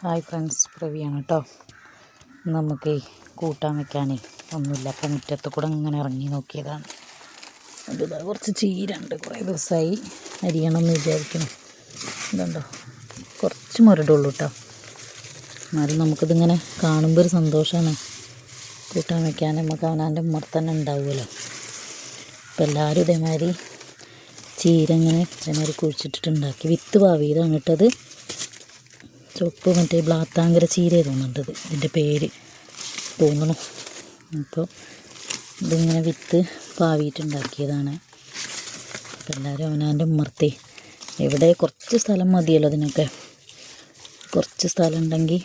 Hi friends പ്രവിയാണ് കേട്ടോ നമുക്ക് കൂട്ടാൻ വെക്കാനേ ഒന്നുമില്ല. അപ്പം മുറ്റത്ത് കൂടെ ഇങ്ങനെ ഇറങ്ങി നോക്കിയതാണ്. അതിതാ കുറച്ച് ചീരണ്ട് കുറേ ദിവസമായി അരിയണമെന്ന് വിചാരിക്കണം ഇതുണ്ടോ? കുറച്ച് മുരടുള്ളൂ കേട്ടോ എന്നാലും നമുക്കിതിങ്ങനെ കാണുമ്പോൾ ഒരു സന്തോഷമാണ്. കൂട്ടാൻ വെക്കാൻ നമുക്ക് അവനാന്റെ മുറത്തന്നെ തന്നെ ഉണ്ടാവുമല്ലോ. അപ്പം എല്ലാവരും ഇതേമാതിരി ചീര ഇങ്ങനെ ഇതേമാതിരി കുഴിച്ചിട്ടിട്ടുണ്ടാക്കി വിത്ത് പാവിയതാണ് കേട്ടത് ചുവപ്പ് മറ്റേ ബ്ലാത്താങ്കര ചീര തോന്നുന്നുണ്ട് ഇത് ഇതിന്റെ പേര് തോന്നണു. അപ്പോൾ ഇതിങ്ങനെ വിത്ത് പാവിയിട്ടുണ്ടാക്കിയതാണ്. എല്ലാവരും അവനാന്റെ ഉമ്മർത്തി. ഇവിടെ കുറച്ച് സ്ഥലം മതിയല്ലോ അതിനൊക്കെ. കുറച്ച് സ്ഥലം ഉണ്ടെങ്കിൽ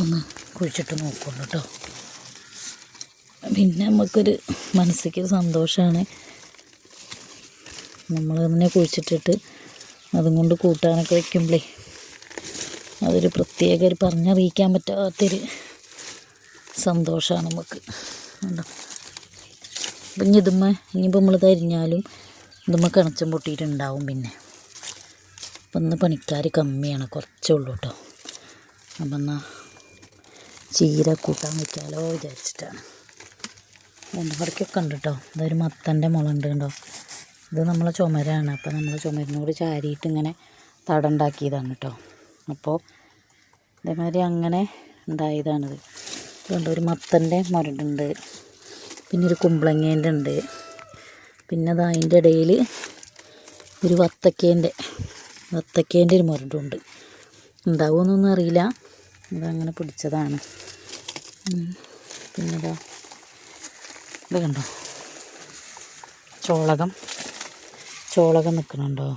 ഒന്ന് കുഴിച്ചിട്ട് നോക്കുള്ളൂ കേട്ടോ പിന്നെ നമുക്കൊരു മനസ്സിക്കൊരു സന്തോഷമാണ് നമ്മൾ തന്നെ കുഴിച്ചിട്ടിട്ട് അതും കൊണ്ട് കൂട്ടാനൊക്കെ വെക്കുമ്പോഴേ അതൊരു പ്രത്യേക ഒരു പറഞ്ഞറിയിക്കാൻ പറ്റാത്തൊരു സന്തോഷമാണ് നമുക്ക്. അപ്പം ഇനി ഇതുമ്മ ഇനിയിപ്പോൾ നമ്മൾ തരിഞ്ഞാലും ഇതുമ്മ കിണച്ചും പൊട്ടിയിട്ടുണ്ടാവും പിന്നെ. അപ്പം ഇന്ന് പണിക്കാർ കമ്മിയാണ് കുറച്ചേ ഉള്ളൂ കേട്ടോ അപ്പം എന്നാൽ ചീര കൂട്ടാൻ വയ്ക്കാലോ വിചാരിച്ചിട്ടാണ്. എന്റെ പടക്കൊക്കെ ഉണ്ട് കേട്ടോ ഇതൊരു മത്തന്റെ മുളണ്ട് കണ്ടോ? ഇത് നമ്മളെ ചുമരാണ്. അപ്പോൾ നമ്മൾ ചുമരിനോട് ചാരിയിട്ട് ഇങ്ങനെ തടണ്ടാക്കിയതാണ് കേട്ടോ അപ്പോൾ ഇതേമാതിരി അങ്ങനെ ഉണ്ടായതാണിത്. അതുകൊണ്ട് ഒരു മത്തന്റെ മുരടുണ്ട് പിന്നെ ഒരു കുമ്പളങ്ങേന്റെ ഉണ്ട് പിന്നെ അത് അതിന്റെ ഇടയിൽ ഒരു വത്തക്കേന്റെ വത്തക്കേന്റെ ഒരു മുരടുണ്ട്. ഉണ്ടാവുമെന്നൊന്നും അറിയില്ല. അതങ്ങനെ പിടിച്ചതാണ്. പിന്നെ ഇതാ ഇത് കണ്ടോ? ചോളകം ചോളകം നിൽക്കണുണ്ടോ?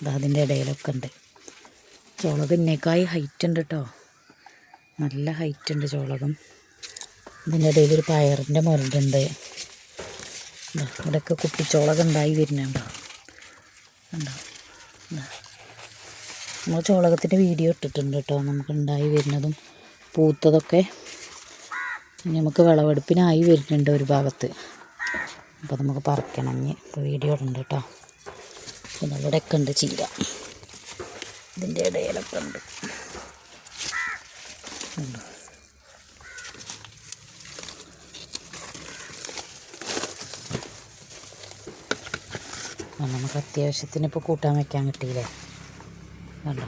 ഇതാ അതിന്റെ ഇടയിലൊക്കെ ഉണ്ട്. ചോളകം ഇന്നേക്കായി ഹൈറ്റ് ഉണ്ട് കേട്ടോ നല്ല ഹൈറ്റ് ഉണ്ട് ചോളകം. ഇതിന്റെ ഇടയിൽ ഒരു പയറിന്റെ മുരടുണ്ട് ഇവിടെയൊക്കെ കുട്ടിച്ചോളകം ഉണ്ടായി വരുന്നുണ്ടോ ഉണ്ടോ നമ്മൾ ചോളകത്തിന്റെ വീഡിയോ ഇട്ടിട്ടുണ്ട് കേട്ടോ നമുക്ക് ഉണ്ടായി വരുന്നതും പൂത്തതൊക്കെ നമുക്ക് വിളവെടുപ്പിനായി വരുന്നുണ്ട് ഒരു ഭാഗത്ത്. അപ്പോൾ നമുക്ക് പറിക്കണം വീഡിയോ ഉണ്ട് കേട്ടോ പിന്നെ ഇവിടെയൊക്കെ ഉണ്ട് ചീര. ഇതിന്റെ ഇടയിലൊക്കെ ഉണ്ട് നമുക്ക് അത്യാവശ്യത്തിന് ഇപ്പോൾ കൂട്ടാൻ വയ്ക്കാൻ കിട്ടിയില്ലേ? കണ്ടോ?